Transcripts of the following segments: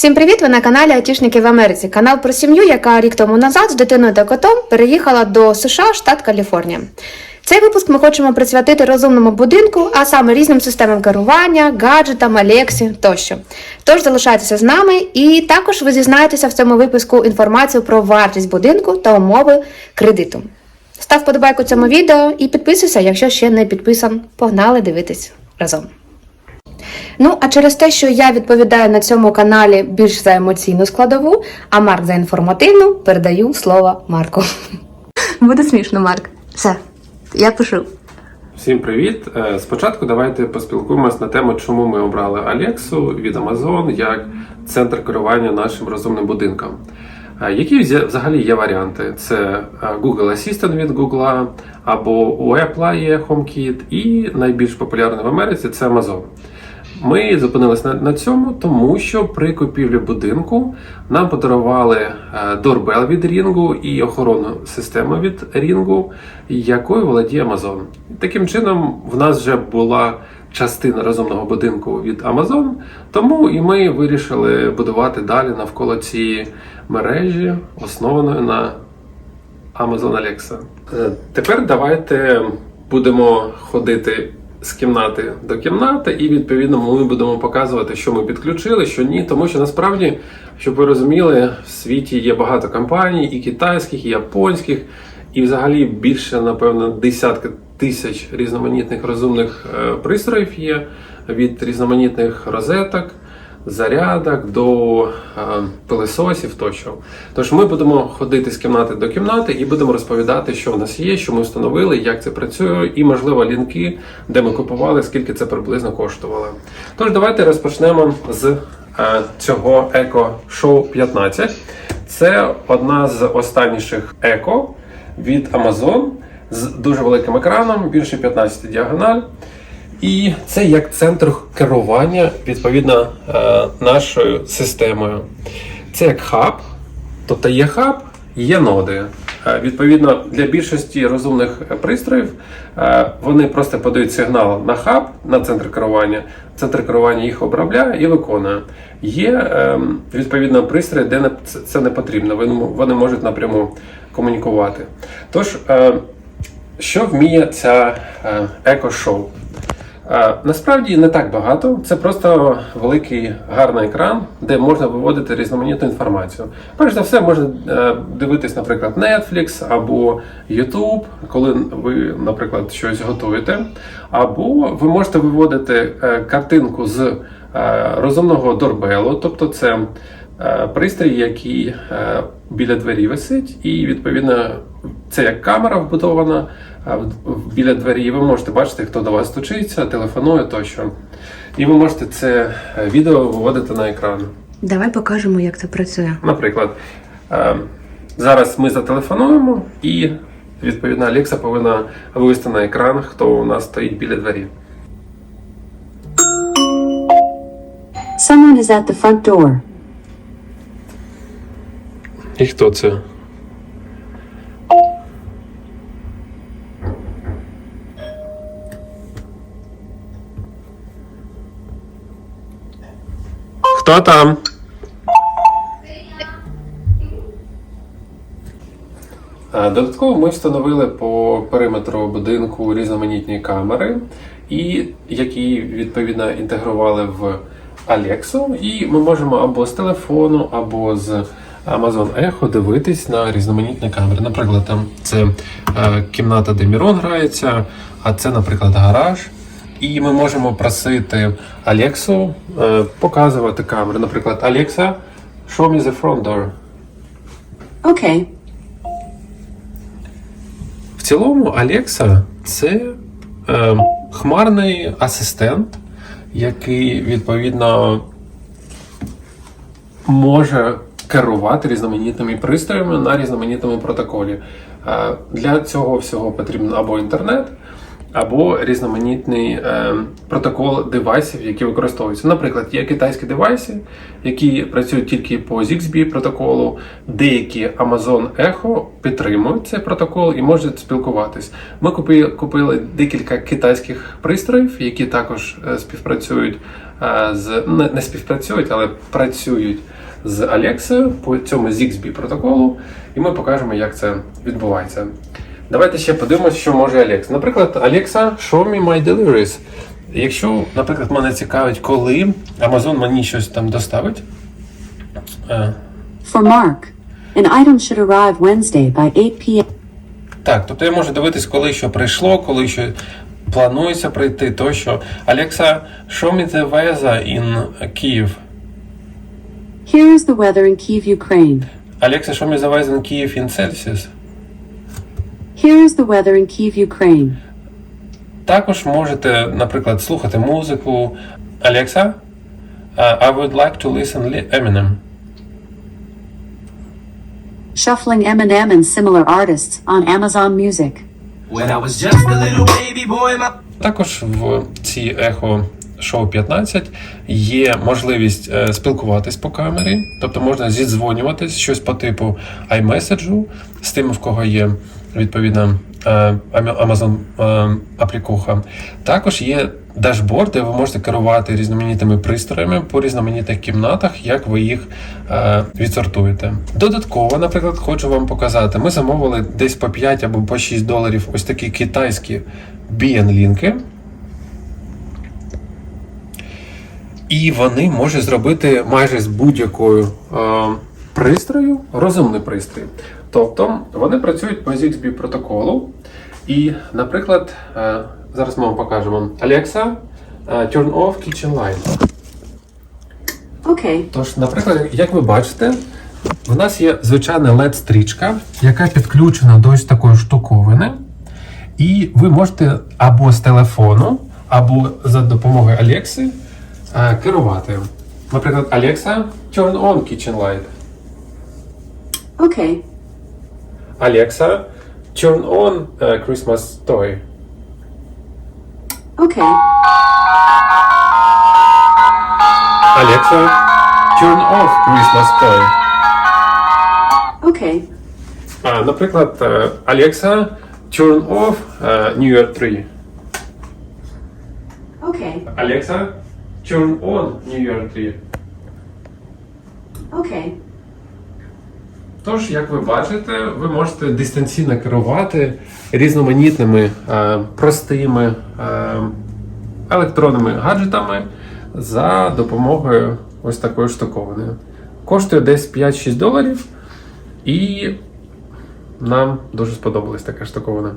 Всім привіт! Ви на каналі Айтішники в Америці. Канал про сім'ю, яка рік тому назад з дитиною та котом переїхала до США, штат Каліфорнія. Цей випуск ми хочемо присвятити розумному будинку, а саме різним системам керування, гаджетам, Алексі тощо. Тож залишайтеся з нами, і також ви дізнаєтеся в цьому випуску інформацію про вартість будинку та умови кредиту. Став подобайку цьому відео і підписуйся, якщо ще не підписан. Погнали дивитись разом. Ну, а через те, що я відповідаю на цьому каналі більш за емоційну складову, а Марк за інформативну, передаю слово Марку. Буде смішно, Марк. Все, я пишу. Всім привіт! Е, Спочатку давайте поспілкуємось на тему, чому ми обрали Alexu від Amazon як центр керування нашим розумним будинком. Е, Які взагалі є варіанти? Це е, Google Assistant від Google, або у Apple є HomeKit, і найбільш популярний в Америці це Amazon. Ми зупинились на, на цьому, тому що при купівлі будинку нам подарували е, дорбел від Рінгу і охоронну систему від Рінгу, якою володіє Amazon. Таким чином, в нас вже була частина розумного будинку від Amazon, тому і ми вирішили будувати далі навколо цієї мережі, основаної на Amazon Alexa. Е, Тепер давайте будемо ходити з кімнати до кімнати, і відповідно ми будемо показувати, що ми підключили, що ні. Тому що насправді, щоб ви розуміли, в світі є багато компаній, і китайських, і японських, і взагалі більше, напевно, десятки тисяч різноманітних розумних е, пристроїв є від різноманітних розеток зарядок до е, пилисосів тощо. Тож ми будемо ходити з кімнати до кімнати і будемо розповідати, що в нас є, що ми встановили, як це працює, і можливо лінки, де ми купували, скільки це приблизно коштувало. Тож давайте розпочнемо з е, цього Show 15. Це одна з останніших Eco від Amazon з дуже великим екраном, більше 15 діагональ. І це як центр керування відповідно е, нашою системою. Це як хаб, тобто є хаб, є ноди. Е, Відповідно, для більшості розумних пристроїв е, вони просто подають сигнал на хаб, на центр керування. Центр керування їх обробляє і виконує. Є е, відповідно пристрої, де це- не потрібно. Вони, можуть напряму комунікувати. Тож, е, що вміє ця еко-шоу? Насправді не так багато. Це просто великий гарний екран, де можна виводити різноманітну інформацію. Перш за все, можна е, дивитись, наприклад, Netflix або YouTube, коли ви, наприклад, щось готуєте. Або ви можете виводити е, картинку з е, розумного дорбелу, тобто це пристрій, який біля двері висить, і відповідно це як камера вбудована біля двері. і Ви можете бачити, хто до вас стучиться, телефонує тощо. І ви можете це е, відео виводити на екран. Давай покажемо, як це працює. Наприклад, е, зараз ми зателефонуємо, і відповідно Алекса повинна вивести на екран, хто у нас стоїть біля двері. Someone is at the front door. І хто це? Хто там? Додатково ми встановили по периметру будинку різноманітні камери, і які відповідно інтегрували в Alexa. І ми можемо або з телефону, або з Amazon Echo дивитись на різноманітні камери. Наприклад, там це е, кімната, де Мірон грається, а це, наприклад, гараж. І ми можемо просити Алексу е, показувати камери. Наприклад, Alexa, show me the front door. Okay. В цілому Alexa – це е, хмарний асистент, який відповідно може керувати різноманітними пристроями на різноманітному протоколі. Е, для цього всього потрібен або інтернет, або різноманітний е, протокол девайсів, які використовуються. Наприклад, є китайські девайси, які працюють тільки по ZXB протоколу. Деякі Amazon Echo підтримують цей протокол і можуть спілкуватись. Ми купили, купили декілька китайських пристроїв, які також е, співпрацюють е, з не, не співпрацюють, але працюють з Alexa по цьому ZXB протоколу, і ми покажемо, як це відбувається. Давайте ще подивимося, що може Alexa. Наприклад, Alexa, show me my deliveries. Якщо, наприклад, мене цікавить, коли Amazon мені щось там доставить. е, For Mark, an item should arrive Wednesday by 8 p.m. Так, тобто я можу дивитись, коли що прийшло, коли що планується прийти, тощо. Alexa, show me the weather in Kyiv. Here is the weather in Kiev, Ukraine. Alexa, show me the weather in Kyiv in Celsius. Here is the weather in Kiev, Ukraine. Також можете, наприклад, слухати музику. Alexa, uh, I would like to listen li- Eminem. Shuffling Eminem and similar artists on Amazon Music. When I was just a little baby boy, my Також в цій Echo Show 15 є можливість е, спілкуватись по камері, тобто можна зідзвонюватись щось по типу iMessage з тим, в кого є відповідна е, Amazon е, аплікуха. Також є дашборд, де ви можете керувати різноманітними пристроями по різноманітних кімнатах, як ви їх е, відсортуєте. Додатково, наприклад, хочу вам показати. Ми замовили десь по 5 або по 6 доларів ось такі китайські BN-лінки. І вони можуть зробити майже з будь-якою пристрою розумний пристрій. Тобто вони працюють по ZXB протоколу. І, наприклад, е, зараз ми вам покажемо Alexa, е, turn off kitchen light. Okay. Тож, наприклад, як ви бачите, в нас є звичайна LED-стрічка, яка підключена до ось такої штуковини. І ви можете або з телефону, або за допомогою Alexa е, керувати. Наприклад, Alexa, turn on kitchen light. Okay. Alexa, turn on е, Christmas toy. Okay. Alexa, turn off Christmas toy. Okay. А, наприклад, е, Alexa, turn off е, New Year tree. Okay. Alexa, turn on New Year tree. Okay. Тож, як ви бачите, ви можете дистанційно керувати різноманітними е, простими е, електронними гаджетами за допомогою ось такої штуковини. Коштує десь 5-6 доларів, і нам дуже сподобалась така штуковина.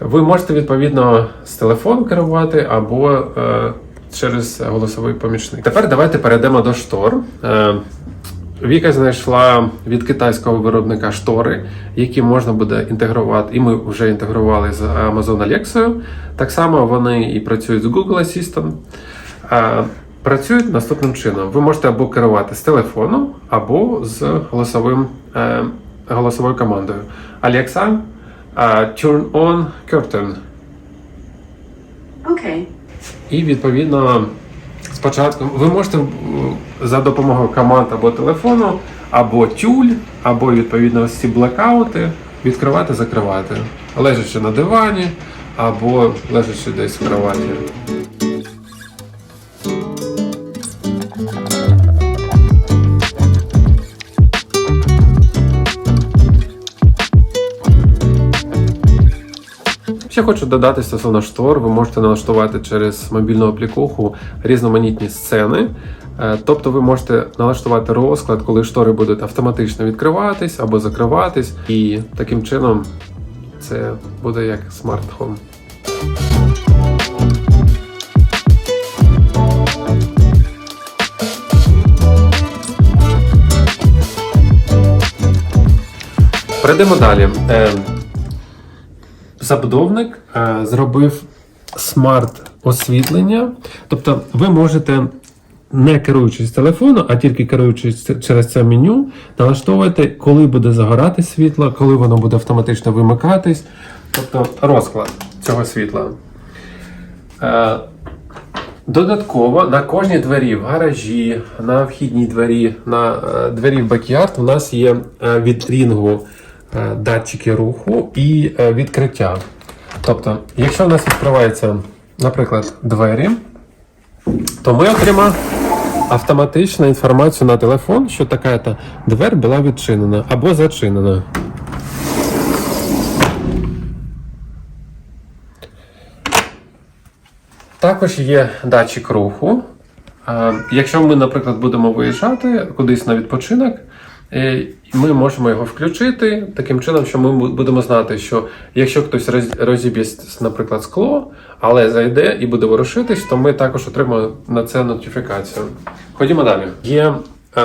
Ви можете відповідно з телефону керувати або е, через голосовий помічник. Тепер давайте перейдемо до штор. Віка знайшла від китайського виробника штори, які можна буде інтегрувати, і ми вже інтегрували з Amazon Alexa. Так само вони і працюють з Google Assistant. Працюють наступним чином: ви можете або керувати з телефону, або з голосовим, е, голосовою командою. Alexa, е, turn on curtain. Okay. І відповідно спочатку ви можете за допомогою команд або телефону, або тюль, або відповідно ось ці блекаути відкривати, закривати, лежачи на дивані, або лежачи десь в кроваті. Ще хочу додати стосовно штор, ви можете налаштувати через мобільну аплікуху різноманітні сцени. Е, Тобто ви можете налаштувати розклад, коли штори будуть автоматично відкриватись або закриватись, і таким чином це буде як смарт-хом. Перейдемо далі. Забудовник е, зробив смарт-освітлення. Тобто ви можете, не керуючись телефону, а тільки керуючись через це меню, налаштовувати, коли буде загорати світло, коли воно буде автоматично вимикатись. Тобто розклад цього світла. Е, Додатково на кожній двері в гаражі, на вхідній двері, на е, двері в бекярд у нас є від рінгу датчики руху і е, відкриття. Тобто, якщо в нас відкриваються, наприклад, двері, то ми отримаємо автоматично інформацію на телефон, що така-то двері була відчинена або зачинена. Також є датчик руху. Е, Якщо ми, наприклад, будемо виїжджати кудись на відпочинок, е, ми можемо його включити таким чином, що ми будемо знати, що якщо хтось роз- розіб'є, наприклад, скло, але зайде і буде ворушитись, то ми також отримаємо на це нотифікацію. Ходімо далі. Є е,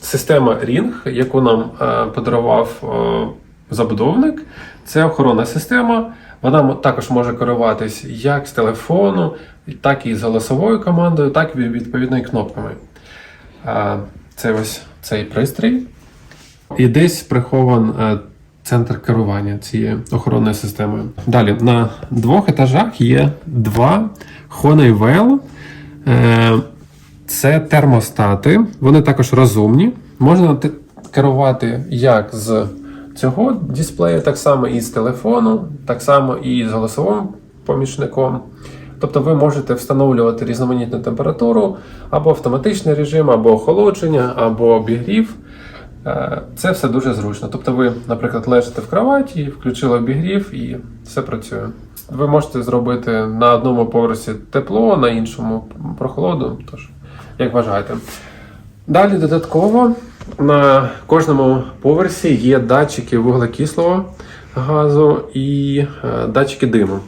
система Ring, яку нам е, подарував е, забудовник. Це охоронна система. Вона також може керуватись як з телефону, так і з голосовою командою, так і відповідно і кнопками. А, Це ось цей пристрій. І десь прихован е, центр керування цією охоронною системою. Далі на двох етажах є два Honeywell. Е, Це термостати. Вони також розумні. Можна керувати як з цього дисплею, так само і з телефону, так само і з голосовим помічником. Тобто ви можете встановлювати різноманітну температуру, або автоматичний режим, або охолодження, або обігрів. Е, Це все дуже зручно. Тобто ви, наприклад, лежите в кроваті, включили обігрів і все працює. Ви можете зробити на одному поверсі тепло, на іншому прохолоду, тож як бажаєте. Далі додатково на кожному поверсі є датчики вуглекислого газу і е, датчики диму.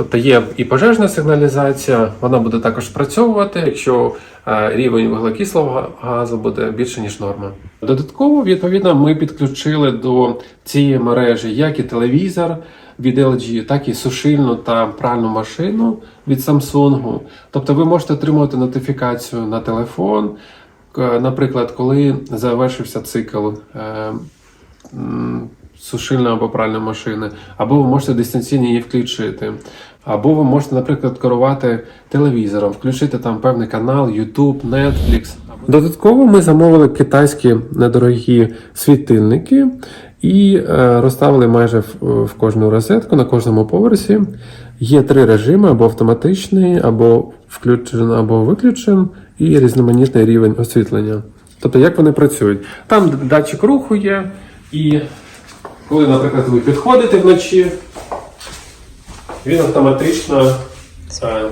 Тобто є і пожежна сигналізація, вона буде також спрацьовувати, якщо е, рівень вуглекислого газу буде більше, ніж норма. Додатково, відповідно, ми підключили до цієї мережі як і телевізор від LG, так і сушильну та пральну машину від Samsung. Тобто ви можете отримувати нотифікацію на телефон, наприклад, коли завершився цикл. е, м, сушильної або пральної машини, або ви можете дистанційно її включити. Або ви можете, наприклад, керувати телевізором, включити там певний канал, YouTube, Netflix. Додатково ми замовили китайські недорогі світильники і е, розставили майже в, кожну розетку на кожному поверсі. Є три режими: або автоматичний, або включен, або виключен, і різноманітний рівень освітлення. Тобто, як вони працюють? Там датчик руху є, і коли, наприклад, ви підходите вночі, він автоматично е,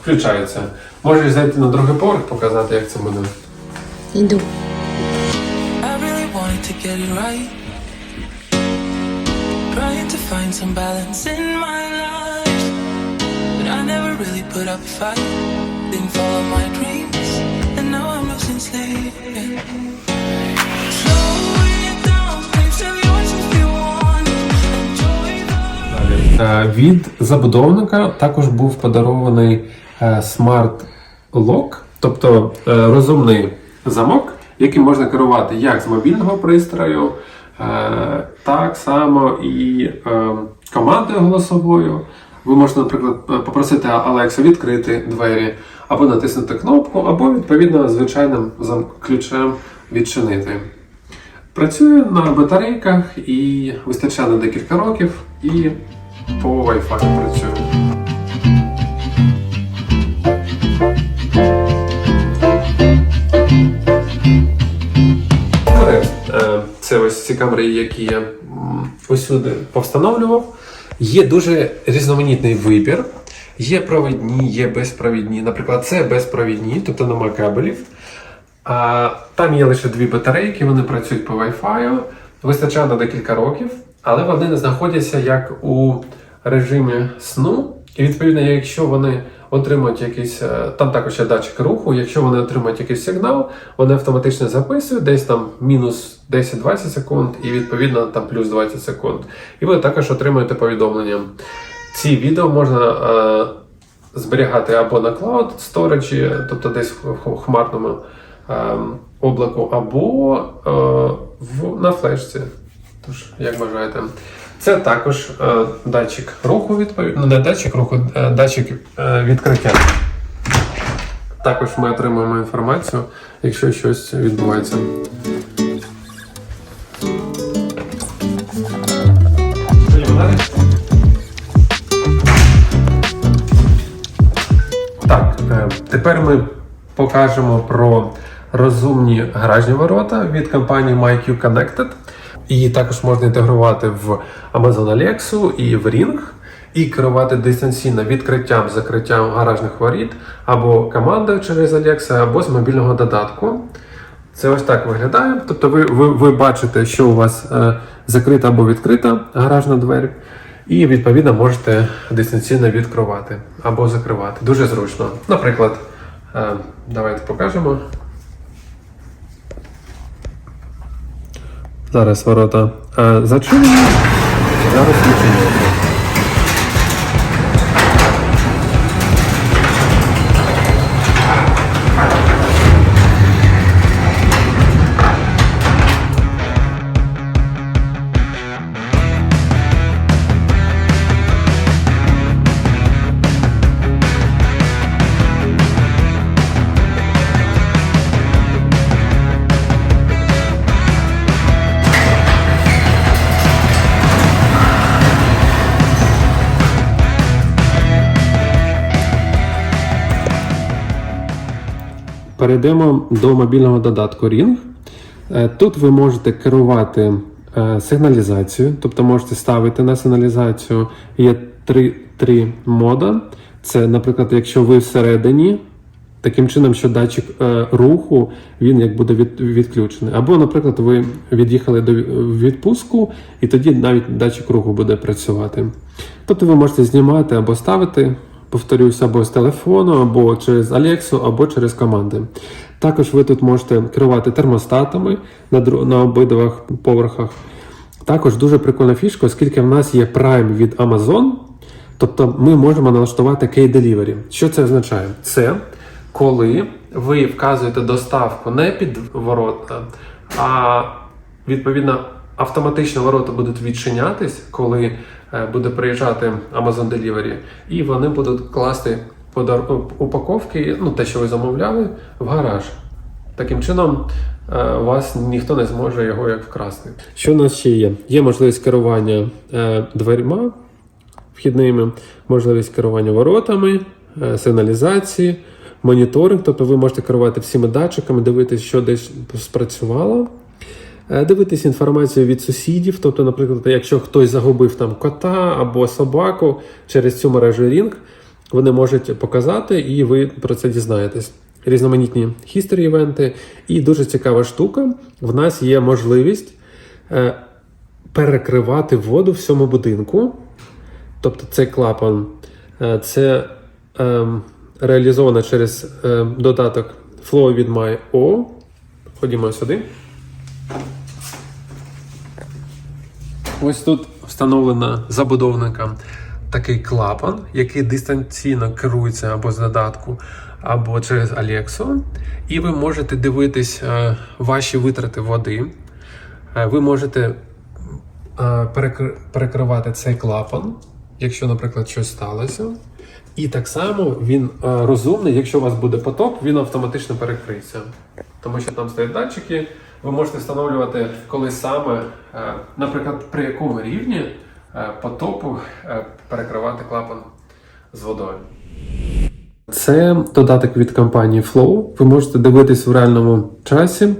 включається. Можеш зайти на другий поверх, показати, як це буде. Йду. I really wanted to get it right. Trying to find some balance in my life. But I never really put up a fight. Didn't follow my dreams. And now I'm losing sleep. Від забудовника також був подарований е, Lock, тобто е, розумний замок, яким можна керувати як з мобільного пристрою, е, так само і е, командою голосовою. Ви можете, наприклад, е, попросити Алексу відкрити двері, або натиснути кнопку, або відповідно звичайним ключем відчинити. Працює на батарейках і вистачає на декілька років і по Wi-Fi працює. Е, Це ось ці камери, які я усюди повстановлював. Є дуже різноманітний вибір. Є провідні, є безпровідні. Наприклад, це безпровідні, тобто немає кабелів. А, там є лише дві батарейки, вони працюють по Wi-Fi, вистачає на декілька років, але вони не знаходяться як у режимі сну. І відповідно, якщо вони отримують якийсь, е, там також є датчик руху, якщо вони отримують якийсь сигнал, вони автоматично записують десь там мінус 10-20 секунд, і відповідно там плюс 20 секунд. І ви також отримуєте повідомлення. Ці відео можна е, зберігати або на cloud storage, тобто десь в хмарному ем, облаку, або е, в, на флешці. Тож, як бажаєте. Це також е, датчик руху, відповідно, не датчик руху, е, датчик е, відкриття. Також ми отримуємо інформацію, якщо щось відбувається. Так, е, тепер ми покажемо про розумні гаражні ворота від компанії MyQ Connected. Її також можна інтегрувати в Amazon Alexa і в Ring, і керувати дистанційно відкриттям, закриттям гаражних воріт або командою через Alexa, або з мобільного додатку. Це ось так виглядає. Тобто ви, ви, ви бачите, що у вас е, закрита або відкрита гаражна двері, і відповідно можете дистанційно відкривати або закривати. Дуже зручно. Наприклад, е, давайте покажемо. Зараз ворота е, зачинені. Зараз відчинені. Перейдемо до мобільного додатку Ring. Е, Тут ви можете керувати е, сигналізацією, тобто можете ставити на сигналізацію. Є три, три мода. Це, наприклад, якщо ви всередині, таким чином, що датчик е, руху він як буде від, відключений. Або, наприклад, ви від'їхали до відпуску, і тоді навіть датчик руху буде працювати. Тобто ви можете знімати або ставити повторюся, або з телефону, або через Alexa, або через команди. Також ви тут можете керувати термостатами на, на обидвох поверхах. Також дуже прикольна фішка, оскільки в нас є Prime від Amazon, тобто ми можемо налаштувати K-Delivery. Що це означає? Це коли ви вказуєте доставку не під ворота, а відповідно автоматично ворота будуть відчинятись, коли буде приїжджати Amazon Delivery, і вони будуть класти подар- упаковки, ну те, що ви замовляли, в гараж. Таким чином, е, вас ніхто не зможе його як вкрасти. Що у нас ще є? Є можливість керування е, дверима вхідними, можливість керування воротами, е, сигналізації, моніторинг, тобто ви можете керувати всіма датчиками, дивитися, що десь спрацювало. Е, Дивитись інформацію від сусідів, тобто, наприклад, якщо хтось загубив там кота або собаку через цю мережу Ring, вони можуть показати, і ви про це дізнаєтесь. Різноманітні хісторі івенти. І дуже цікава штука. В нас є можливість е, перекривати воду в всьому будинку. Тобто цей клапан е, це ем, реалізовано через е, додаток Flow від MyO. Ходімо сюди. Ось тут встановлено забудовником такий клапан, який дистанційно керується або з додатку, або через Alexa. І ви можете дивитись е, ваші витрати води. Е, ви можете е, перекр- перекривати цей клапан, якщо, наприклад, щось сталося. І так само він розумний, якщо у вас буде поток, він автоматично перекриється. Тому що там стоять датчики, ви можете встановлювати, коли саме, е, наприклад, при якому рівні е, потоку е, перекривати клапан з водою. Це додаток від компанії Flow. Ви можете дивитись в реальному часі,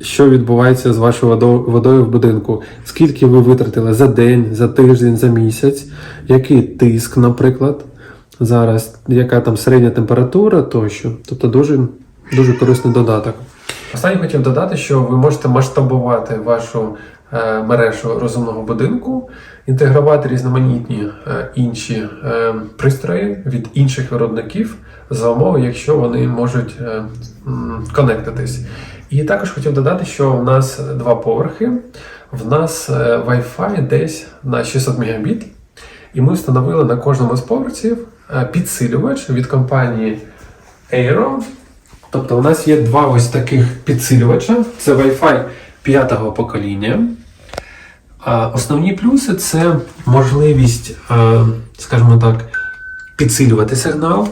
що відбувається з вашою водо- водою в будинку. Скільки ви витратили за день, за тиждень, за місяць, який тиск, наприклад, зараз, яка там середня температура тощо. Тобто дуже, дуже корисний додаток. Останнє хотів додати, що ви можете масштабувати вашу е, мережу розумного будинку, інтегрувати різноманітні е, інші е, пристрої від інших виробників за умови, якщо вони можуть конектитись. І також хотів додати, що в нас два поверхи. В нас Wi-Fi десь на 600 Мбіт. І ми встановили на кожному з поверхів підсилювач від компанії Aero. Тобто у нас є два ось таких підсилювача. Це Wi-Fi п'ятого покоління. Основні плюси це можливість, е, скажімо так, підсилювати сигнал,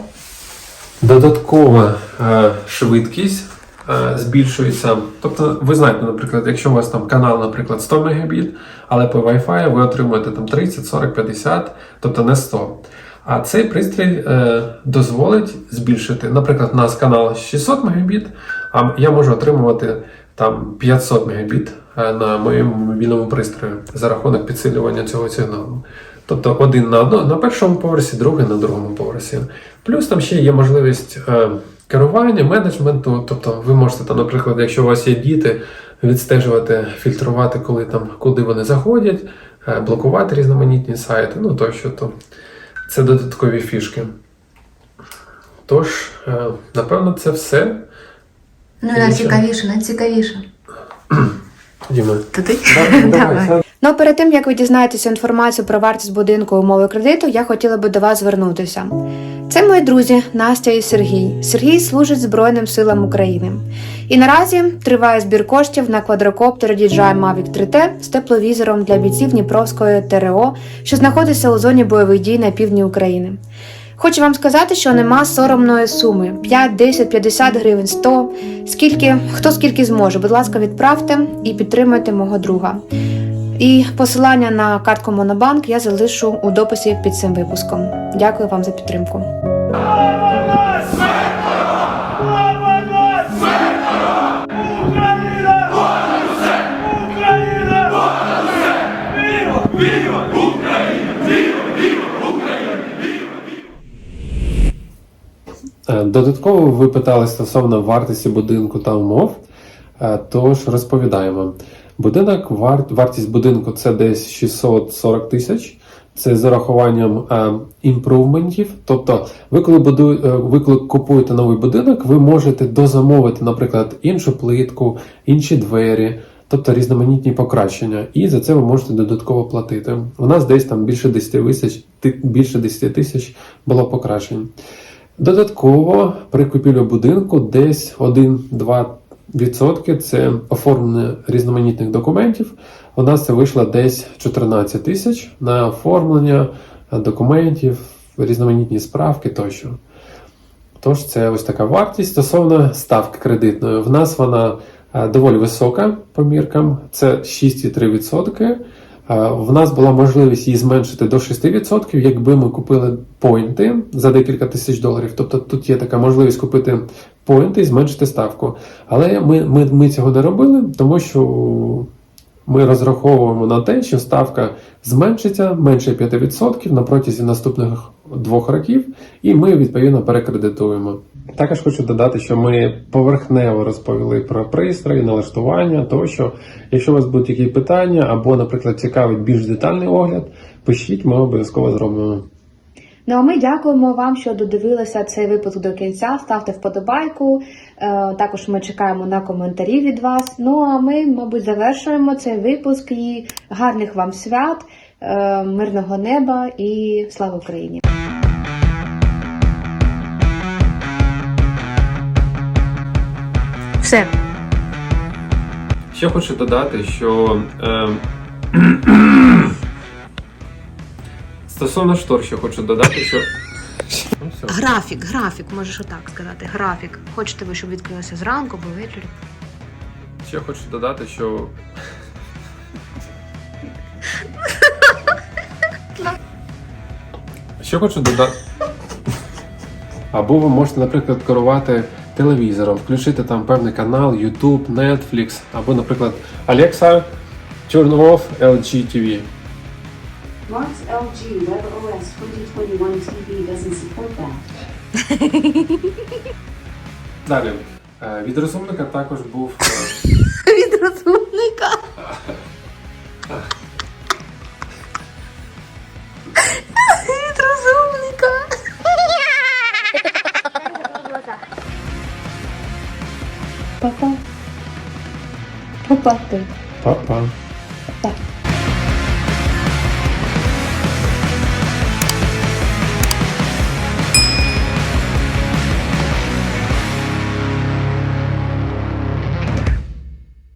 додаткова е, швидкість е, збільшується. Тобто, ви знаєте, наприклад, якщо у вас там канал, наприклад, 100 Мбіт, але по Wi-Fi ви отримуєте там 30, 40, 50, тобто не 100. А цей пристрій е, дозволить збільшити, наприклад, у нас канал 600 Мбіт, а я можу отримувати там 500 Мбіт е, на моєму мобільному пристрої за рахунок підсилювання цього сигналу. Тобто один на одно, на першому поверсі, другий на другому поверсі. Плюс там ще є можливість е, керування, менеджменту. Тобто ви можете там, наприклад, якщо у вас є діти, відстежувати, фільтрувати, коли там куди вони заходять, е, блокувати різноманітні сайти, ну тощо, то це додаткові фішки. Тож, е, напевно, це все. Ну, найцікавіше, найцікавіше. Діма. Туди? Да, давай, сядь. Ну, перед тим як ви дізнаєтеся інформацію про вартість будинку умови кредиту, я хотіла би до вас звернутися. Це мої друзі Настя і Сергій. Сергій служить Збройним силам України. І наразі триває збір коштів на квадрокоптер DJI Mavic 3T з тепловізором для бійців Дніпровської ТРО, що знаходиться у зоні бойових дій на півдні України. Хочу вам сказати, що нема соромної суми 5, 10, 50 гривень, 100, скільки, хто скільки зможе. Будь ласка, відправте і підтримуйте мого друга. І посилання на картку Монобанк я залишу у дописі під цим випуском. Дякую вам за підтримку. Е, Додатково ви питали стосовно вартості будинку та умов. Е, Тож розповідаємо. Будинок, вар- вартість будинку це десь 640 тисяч. Це з урахуванням е, імпрувментів. Тобто, ви коли, буду, е, ви коли купуєте новий будинок, ви можете дозамовити, наприклад, іншу плитку, інші двері, тобто різноманітні покращення. І за це ви можете додатково платити. У нас десь там більше 10 тисяч, ти- більше 10 тисяч було покращень. Додатково при купівлі будинку десь 1-2% це оформлення різноманітних документів. У нас це вийшло десь 14 тисяч на оформлення документів, різноманітні справки тощо. Тож це ось така вартість стосовно ставки кредитної. В нас вона е, доволі висока по міркам, це 6,3%. Е, В нас була можливість її зменшити до 6%, якби ми купили поінти за декілька тисяч доларів. Тобто тут є така можливість купити поінти і зменшити ставку. Але ми, ми, ми цього не робили, тому що ми розраховуємо на те, що ставка зменшиться менше 5% на протязі наступних двох років, і ми відповідно перекредитуємо. Також хочу додати, що ми поверхнево розповіли про пристрої, налаштування, тощо. Якщо у вас будуть які питання або, наприклад, цікавить більш детальний огляд, пишіть, ми обов'язково зробимо. Ну а ми дякуємо вам, що додивилися цей випуск до кінця. Ставте вподобайку. Е, Також ми чекаємо на коментарі від вас. Ну а ми, мабуть, завершуємо цей випуск і гарних вам свят, е, мирного неба і слава Україні! Все. Ще хочу додати, що е, стосовно штор, ще хочу додати, що. Ну, все. Графік, графік, можеш отак сказати. Графік. Хочете ви, щоб відкрилося зранку або ввечері? Ще хочу додати, що. Ще хочу додати. Або ви можете, наприклад, керувати телевізором, включити там певний канал, YouTube, Netflix, або, наприклад, Alexa, turn off LG TV. Mark's LG WebOS 2021 TV doesn't support that. Далі. Е, Від розумника також був. е, Від розумника. Від розумника. Папа. Папа ти. Па-па. Папа.